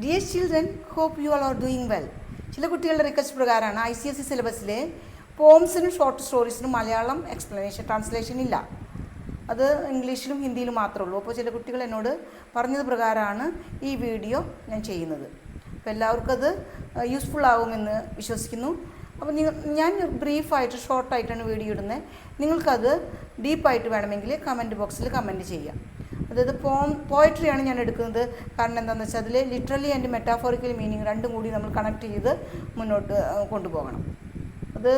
Dear children hope you all are doing well ചില കുട്ടികളുടെ request പ്രകാരമാണ് ഐ സി എസ് സി സിലബസിലെ പോംസിനും ഷോർട്ട് സ്റ്റോറീസിനും മലയാളം എക്സ്പ്ലനേഷൻ ട്രാൻസ്ലേഷൻ ഇല്ല. അത് ഇംഗ്ലീഷിലും ഹിന്ദിയിലും മാത്രമേ ഉള്ളൂ. അപ്പോൾ ചില കുട്ടികൾ എന്നോട് പറഞ്ഞത് പ്രകാരമാണ് ഈ വീഡിയോ ഞാൻ ചെയ്യുന്നത്. അപ്പോൾ എല്ലാവർക്കും അത് യൂസ്ഫുൾ ആകുമെന്ന് വിശ്വസിക്കുന്നു. അപ്പോൾ നിങ്ങൾ ഞാൻ ബ്രീഫായിട്ട് ഷോർട്ടായിട്ടാണ് വീഡിയോ ഇടുന്നത്. നിങ്ങൾക്കത് ഡീപ്പായിട്ട് വേണമെങ്കിൽ കമന്റ് ബോക്സിൽ കമന്റ് ചെയ്യാം അതായത് പോം പോയട്രിയാണ് ഞാൻ എടുക്കുന്നത്. കാരണം എന്താണെന്ന് വെച്ചാൽ അതിൽ ലിറ്ററലി ആൻഡ് മെറ്റാഫോറിക്കൽ മീനിങ് രണ്ടും കൂടി നമ്മൾ കണക്ട് ചെയ്ത് മുന്നോട്ട് കൊണ്ടുപോകണം. അത്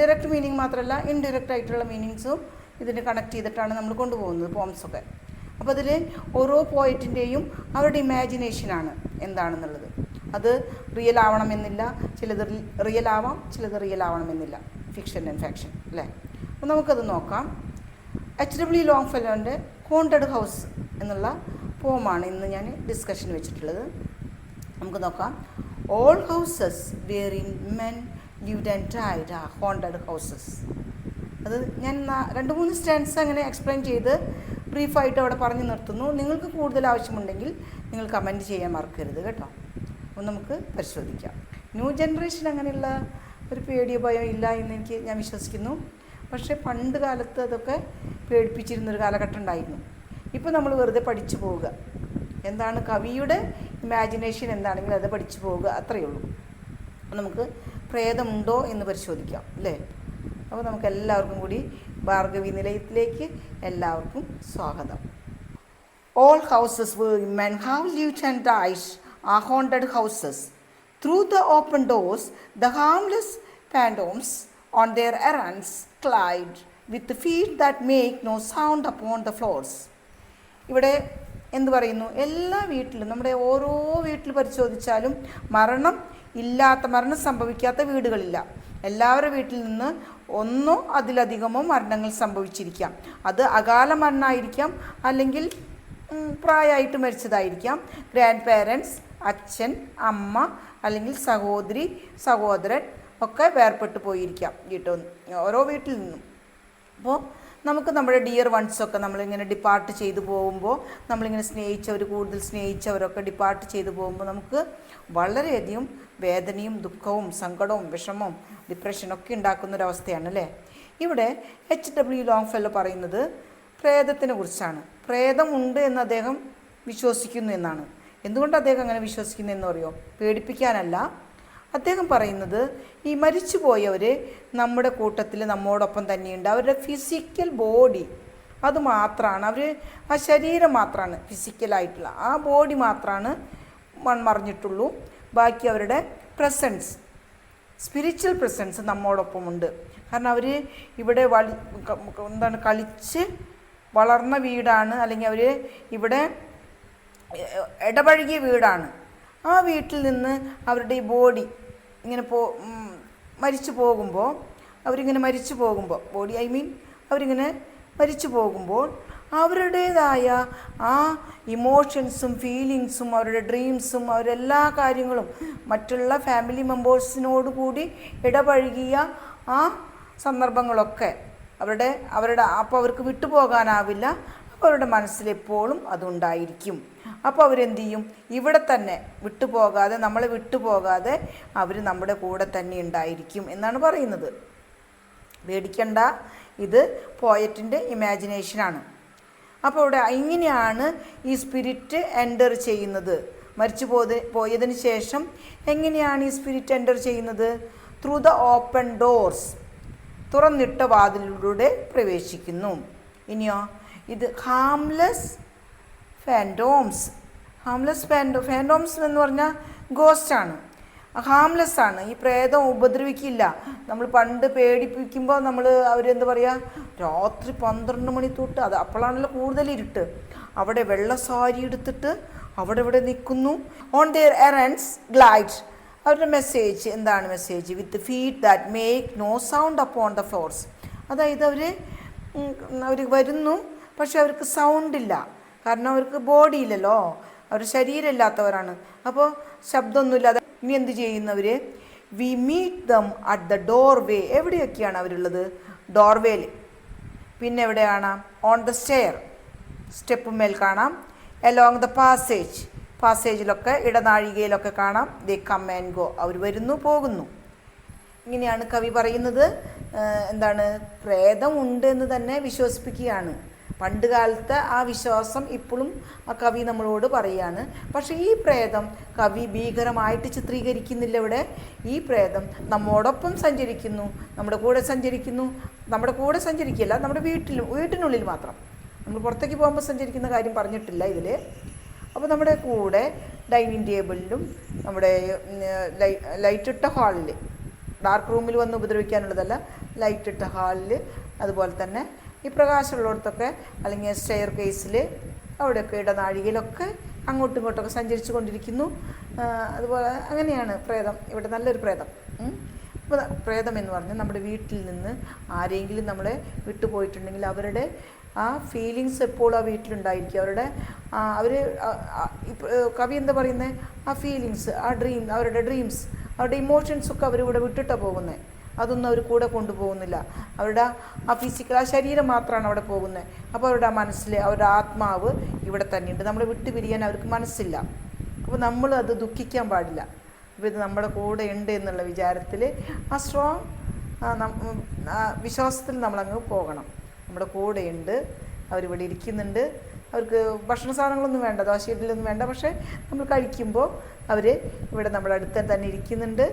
ഡയറക്റ്റ് മീനിങ് മാത്രമല്ല ഇൻഡയറക്റ്റ് ആയിട്ടുള്ള മീനിങ്സും ഇതിന് കണക്ട് ചെയ്തിട്ടാണ് നമ്മൾ കൊണ്ടുപോകുന്നത് പോംസൊക്കെ അപ്പോൾ അതിൽ ഓരോ പോയിറ്റിന്റെയും അവരുടെ ഇമാജിനേഷനാണ് എന്താണെന്നുള്ളത്. അത് റിയൽ ആവണമെന്നില്ല ചിലത് റിയൽ ആവാം ചിലത് റിയൽ ആവണമെന്നില്ല ഫിക്ഷൻ ആൻഡ് ഫാക്ഷൻ അല്ലേ? അപ്പോൾ നമുക്കത് നോക്കാം. എച്ച് ഡബ്ല്യു ലോങ് ഫെല്ലോന്റെ ഹോണ്ടഡ് ഹൗസ് എന്നുള്ള പോമാണ് ഇന്ന് ഞാൻ ഡിസ്കഷൻ വെച്ചിട്ടുള്ളത്. നമുക്ക് നോക്കാം. All houses wherein men lived and died ആ ഹോണ്ടഡ് ഹൗസസ് അത് ഞാൻ രണ്ട് മൂന്ന് സ്റ്റാൻസ് അങ്ങനെ എക്സ്പ്ലെയിൻ ചെയ്ത് ബ്രീഫായിട്ട് അവിടെ പറഞ്ഞു നിർത്തുന്നു. നിങ്ങൾക്ക് കൂടുതൽ ആവശ്യമുണ്ടെങ്കിൽ നിങ്ങൾ കമന്റ് ചെയ്യാൻ മറക്കരുത് കേട്ടോ. അപ്പോൾ നമുക്ക് പരിശോധിക്കാം. ന്യൂ ജനറേഷൻ അങ്ങനെയുള്ള ഒരു പേടിയോ ഭയം ഇല്ല എന്ന് എനിക്ക് ഞാൻ വിശ്വസിക്കുന്നു. പക്ഷേ പണ്ട് കാലത്ത് അതൊക്കെ പേടിപ്പിച്ചിരുന്നൊരു കാലഘട്ടം ഉണ്ടായിരുന്നു. ഇപ്പോൾ നമ്മൾ വെറുതെ പഠിച്ചു പോവുക. എന്താണ് കവിയുടെ ഇമാജിനേഷൻ എന്താണെങ്കിലും അത് പഠിച്ചു പോവുക അത്രയേ ഉള്ളൂ. അപ്പം നമുക്ക് പ്രേതമുണ്ടോ എന്ന് പരിശോധിക്കാം അല്ലേ? അപ്പോൾ നമുക്ക് എല്ലാവർക്കും കൂടി ഭാർഗവി നിലയത്തിലേക്ക് എല്ലാവർക്കും സ്വാഗതം. All houses where men have lived and dies ആ haunted houses. Through the open doors, the harmless phantoms on their errands glide with feet that make no sound upon the floors ഇവിടെ എന്ത് പറയുന്നു? എല്ലാ വീട്ടിലും നമ്മുടെ ഓരോ വീട്ടിൽ പരിശോധിച്ചാലും മരണം ഇല്ലാത്ത മരണം സംഭവിക്കാത്ത വീടുകളില്ല. എല്ലാവരുടെ വീട്ടിൽ നിന്ന് ഒന്നോ അതിലധികമോ മരണങ്ങൾ സംഭവിച്ചിരിക്കാം. അത് അകാല മരണമായിരിക്കാം അല്ലെങ്കിൽ പ്രായമായിട്ട് മരിച്ചതായിരിക്കാം. ഗ്രാൻഡ് പേരൻസ് അച്ഛൻ അമ്മ അല്ലെങ്കിൽ സഹോദരി സഹോദരൻ ഒക്കെ വേർപെട്ട് പോയിരിക്കാം. വീട്ടിൽ ഓരോ വീട്ടിൽ നിന്നും. അപ്പോൾ നമുക്ക് നമ്മുടെ ഡിയർ വൺസൊക്കെ നമ്മളിങ്ങനെ ഡിപ്പാർട്ട് ചെയ്തു പോകുമ്പോൾ നമ്മളിങ്ങനെ സ്നേഹിച്ചവർ കൂടുതൽ സ്നേഹിച്ചവരൊക്കെ ഡിപ്പാർട്ട് ചെയ്തു പോകുമ്പോൾ നമുക്ക് വളരെയധികം വേദനയും ദുഃഖവും സങ്കടവും വിഷമവും ഡിപ്രഷനൊക്കെ ഉണ്ടാക്കുന്ന ഒരവസ്ഥയാണ് അല്ലേ? ഇവിടെ എച്ച് ഡബ്ല്യു ലോങ് ഫെല്ലോ പറയുന്നത് പ്രേതത്തിനെ കുറിച്ചാണ്. പ്രേതമുണ്ട് എന്ന് അദ്ദേഹം വിശ്വസിക്കുന്നു എന്നാണ്. എന്തുകൊണ്ട് അദ്ദേഹം അങ്ങനെ വിശ്വസിക്കുന്നു എന്ന് പറയുമോ പേടിപ്പിക്കാനല്ല. അദ്ദേഹം പറയുന്നത് ഈ മരിച്ചുപോയവർ നമ്മുടെ കൂട്ടത്തിൽ നമ്മോടൊപ്പം തന്നെയുണ്ട്. അവരുടെ ഫിസിക്കൽ ബോഡി അത് മാത്രമാണ് അവർ ആ ശരീരം മാത്രമാണ് ഫിസിക്കലായിട്ടുള്ള ആ ബോഡി മാത്രമാണ് മൺമറിഞ്ഞിട്ടുള്ളൂ. ബാക്കി അവരുടെ പ്രസൻസ് സ്പിരിച്വൽ പ്രസൻസ് നമ്മോടൊപ്പമുണ്ട്. കാരണം അവർ ഇവിടെ വളി എന്താണ് കളിച്ച് വളർന്ന വീടാണ്. അല്ലെങ്കിൽ അവർ ഇവിടെ ഇടപഴകിയ വീടാണ്. ആ വീട്ടിൽ നിന്ന് അവരുടെ ഈ ബോഡി ഇങ്ങനെ പോ മരിച്ചു പോകുമ്പോൾ അവരിങ്ങനെ മരിച്ചു പോകുമ്പോൾ ബോഡി ഐ മീൻ അവരിങ്ങനെ മരിച്ചു പോകുമ്പോൾ അവരുടേതായ ആ ഇമോഷൻസും ഫീലിങ്സും അവരുടെ ഡ്രീംസും അവരുടെ എല്ലാ കാര്യങ്ങളും മറ്റുള്ള ഫാമിലി മെമ്പേഴ്സിനോട് കൂടി ഇടപഴകിയ ആ സന്ദർഭങ്ങളൊക്കെ അവരുടെ അവരുടെ അപ്പോൾ അവർക്ക് വിട്ടുപോകാനാവില്ല അവരുടെ മനസ്സിലെപ്പോഴും അതുണ്ടായിരിക്കും. അപ്പോൾ അവരെന്ത് ചെയ്യും ഇവിടെ തന്നെ വിട്ടുപോകാതെ നമ്മളെ വിട്ടുപോകാതെ അവർ നമ്മുടെ കൂടെ തന്നെ ഉണ്ടായിരിക്കും എന്നാണ് പറയുന്നത്. പേടിക്കണ്ട. ഇത് പോയറ്റിന്റെ ഇമാജിനേഷനാണ് അപ്പോൾ ഇവിടെ ഇങ്ങനെയാണ് ഈ സ്പിരിറ്റ് എന്റർ ചെയ്യുന്നത്. മരിച്ചു പോയത് പോയതിന് ശേഷം എങ്ങനെയാണ് ഈ സ്പിരിറ്റ് എന്റർ ചെയ്യുന്നത്? ത്രൂ ദ ഓപ്പൺ ഡോർസ് തുറന്നിട്ട വാതിലിലൂടെ പ്രവേശിക്കുന്നു. ഇനിയോ ഇത് ഹാംലെസ് ഫാൻഡോംസ് ഹാംലെസ് ഫാൻഡോ ഫാൻഡോംസ് എന്ന് പറഞ്ഞാൽ ഗോസ്റ്റാണ് ഹാംലെസ് ആണ്. ഈ പ്രേതം ഉപദ്രവിക്കില്ല. നമ്മൾ പണ്ട് പേടിപ്പിക്കുമ്പോൾ നമ്മൾ അവരെന്ത് പറയുക രാത്രി പന്ത്രണ്ട് മണി തൊട്ട് അത് അപ്പോഴാണല്ലോ കൂടുതൽ ഇരുട്ട്. അവിടെ വെള്ള സാരി എടുത്തിട്ട് അവിടെ ഇവിടെ നിൽക്കുന്നു. ഓൺ ദിയർ എറൻസ് ഗ്ലൈഡ് അവരുടെ മെസ്സേജ് എന്താണ് message with feet that make no sound upon the floors അതായത് അവർ അവർ വരുന്നു പക്ഷെ അവർക്ക് സൗണ്ട് ഇല്ല. കാരണം അവർക്ക് ബോഡി ഇല്ലല്ലോ. അവർ ശരീരമില്ലാത്തവരാണ് അപ്പോൾ ശബ്ദമൊന്നുമില്ലാതെ ഇനി എന്ത് ചെയ്യുന്നവർ we meet them at the doorway എവിടെയൊക്കെയാണ് അവരുള്ളത്? ഡോർവേയിൽ പിന്നെ എവിടെയാണ്? ഓൺ ദ സ്റ്റെയർ സ്റ്റെപ്പ് മേൽ കാണാം. എലോങ് ദ പാസേജ് പാസേജിലൊക്കെ ഇടനാഴികയിലൊക്കെ കാണാം. ദേ കം ആൻഡ് ഗോ അവർ വരുന്നു പോകുന്നു. ഇങ്ങനെയാണ് കവി പറയുന്നത്. എന്താണ്? പ്രേതം ഉണ്ട് എന്ന് തന്നെ വിശ്വസിപ്പിക്കുകയാണ്. പണ്ട് കാലത്തെ ആ വിശ്വാസം ഇപ്പോഴും കവി നമ്മളോട് പറയുകയാണ് പക്ഷേ ഈ പ്രേതം കവി ഭീകരമായിട്ട് ചിത്രീകരിക്കുന്നില്ല ഇവിടെ. ഈ പ്രേതം നമ്മോടൊപ്പം സഞ്ചരിക്കുന്നു നമ്മുടെ കൂടെ സഞ്ചരിക്കുന്നു നമ്മുടെ കൂടെ സഞ്ചരിക്കില്ല നമ്മുടെ വീട്ടിൽ വീട്ടിനുള്ളിൽ മാത്രം. നമ്മൾ പുറത്തേക്ക് പോകുമ്പോൾ സഞ്ചരിക്കുന്ന കാര്യം പറഞ്ഞിട്ടില്ല ഇതിൽ അപ്പോൾ നമ്മുടെ കൂടെ ഡൈനിങ് ടേബിളിലും നമ്മുടെ ലൈറ്റിട്ട ഹാളിൽ ഡാർക്ക് റൂമിൽ വന്ന് ഉപദ്രവിക്കാനുള്ളതല്ല ലൈറ്റിട്ട ഹാളിൽ അതുപോലെ തന്നെ ഈ പ്രകാശമുള്ളിടത്തൊക്കെ അല്ലെങ്കിൽ സ്റ്റെയർ കേസിൽ അവിടെയൊക്കെ ഇടനാഴികയിലൊക്കെ അങ്ങോട്ടും ഇങ്ങോട്ടൊക്കെ സഞ്ചരിച്ചു കൊണ്ടിരിക്കുന്നു. അതുപോലെ അങ്ങനെയാണ് പ്രേതം. ഇവിടെ നല്ലൊരു പ്രേതം. അപ്പോൾ പ്രേതം എന്ന് പറഞ്ഞാൽ നമ്മുടെ വീട്ടിൽ നിന്ന് ആരെങ്കിലും നമ്മളെ വിട്ടുപോയിട്ടുണ്ടെങ്കിൽ അവരുടെ ആ ഫീലിങ്സ് എപ്പോഴും ആ വീട്ടിലുണ്ടായിരിക്കും. അവരുടെ അവർ കവി എന്താ പറയുന്നത് ആ ഫീലിങ്സ് ആ ഡ്രീം അവരുടെ ഡ്രീംസ് അവരുടെ ഇമോഷൻസൊക്കെ അവരിവിടെ വിട്ടിട്ടാണ് പോകുന്നത് അതൊന്നും അവർ കൂടെ കൊണ്ടുപോകുന്നില്ല. അവരുടെ ആ ഫിസിക്കൽ ആ ശരീരം മാത്രമാണ് അവിടെ പോകുന്നത് അപ്പോൾ അവരുടെ മനസ്സിൽ അവരുടെ ആത്മാവ് ഇവിടെ തന്നെയുണ്ട്. നമ്മളെ വിട്ടു പിരിയാൻ അവർക്ക് മനസ്സില്ല. അപ്പോൾ നമ്മൾ അത് ദുഃഖിക്കാൻ പാടില്ല. അപ്പോൾ ഇത് നമ്മുടെ കൂടെ ഉണ്ട് എന്നുള്ള വിചാരത്തിൽ ആ സ്ട്രോങ് വിശ്വാസത്തിൽ നമ്മളങ്ങ് പോകണം. നമ്മുടെ കൂടെയുണ്ട് അവരിവിടെ ഇരിക്കുന്നുണ്ട്. അവർക്ക് ഭക്ഷണ സാധനങ്ങളൊന്നും വേണ്ട ദോശ ഇഡ്ഡലിയൊന്നും വേണ്ട. പക്ഷേ നമ്മൾ കഴിക്കുമ്പോൾ അവർ ഇവിടെ നമ്മുടെ അടുത്ത് തന്നെ ഇരിക്കുന്നുണ്ട്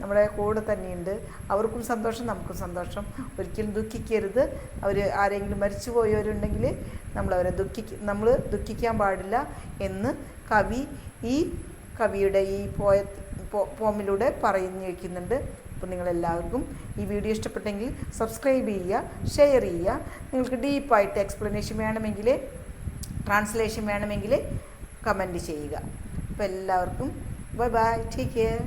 നമ്മുടെ കൂടെ തന്നെയുണ്ട്. അവർക്കും സന്തോഷം നമുക്കും സന്തോഷം. ഒരിക്കലും ദുഃഖിക്കരുത്. അവർ ആരെങ്കിലും മരിച്ചു പോയവരുണ്ടെങ്കിൽ നമ്മളവരെ ദുഃഖിക്ക നമ്മൾ ദുഃഖിക്കാൻ പാടില്ല എന്ന് കവി ഈ കവിയുടെ ഈ പോയ പോമിലൂടെ പറഞ്ഞു വയ്ക്കുന്നുണ്ട് അപ്പോൾ നിങ്ങളെല്ലാവർക്കും ഈ വീഡിയോ ഇഷ്ടപ്പെട്ടെങ്കിൽ സബ്സ്ക്രൈബ് ചെയ്യുക ഷെയർ ചെയ്യുക. നിങ്ങൾക്ക് ഡീപ്പായിട്ട് എക്സ്പ്ലനേഷൻ വേണമെങ്കിൽ ട്രാൻസ്ലേഷൻ വേണമെങ്കിൽ കമന്റ് ചെയ്യുക. അപ്പോൾ എല്ലാവർക്കും ബൈ ബൈ ടേക്ക് കെയർ